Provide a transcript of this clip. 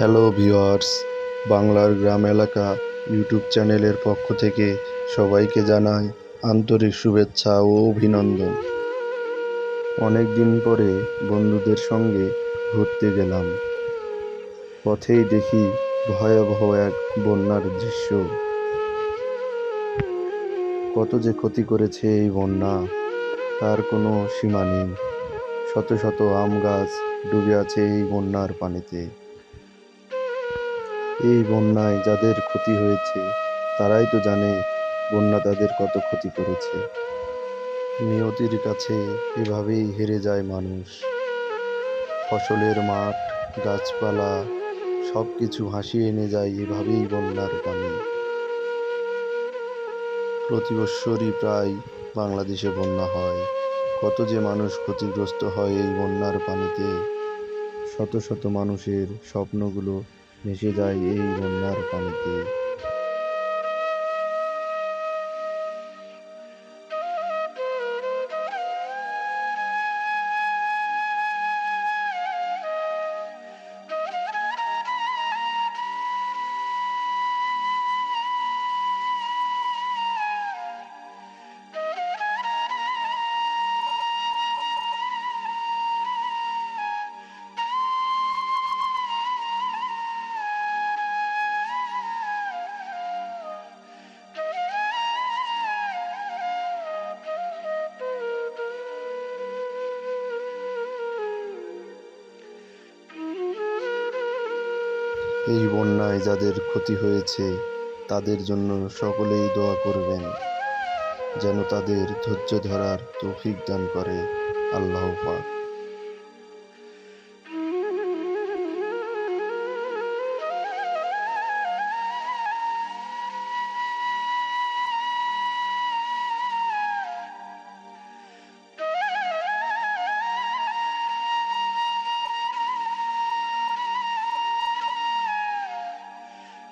Hello viewers বাংলার গ্রাম এলাকা YouTube চ্যানেলের পক্ষ থেকে সবাইকে জানাই আন্তরিক শুভেচ্ছা ও অভিনন্দন। অনেক দিন পরে বন্ধুদের সঙ্গে ঘুরতে গেলাম। পথেই দেখি ভয়াবহ এক বন্যার দৃশ্য। কত যে ক্ষতি করেছে এই বন্যা, তার কোনো সীমা নেই। শত শত আম গাছ ডুবে আছে এই বন্যার পানিতে। এই বন্যায় যাদের ক্ষতি হয়েছে, তারাই তো জানে বন্যা তাদের কত ক্ষতি করেছে। নিয়তির কাছে এভাবেই হেরে যায় মানুষ। ফসলের মাঠ, গাছপালা সব কিছু ভাসিয়ে এনে যায় এভাবেই বন্যার পানি। প্রতি বৎসরই প্রায় বাংলাদেশে বন্যা হয়। কত যে মানুষ ক্ষতিগ্রস্ত হয় এই বন্যার পানিতে, শত শত মানুষের স্বপ্নগুলো ভেসে যায় এই বন্যার পানিতে এই বন্যায় যাদের ক্ষতি হয়েছে, তাদের জন্য সকলেই দোয়া করবেন, যেন তাদের ধৈর্য ধরার তৌফিক দান করে আল্লাহ পাক।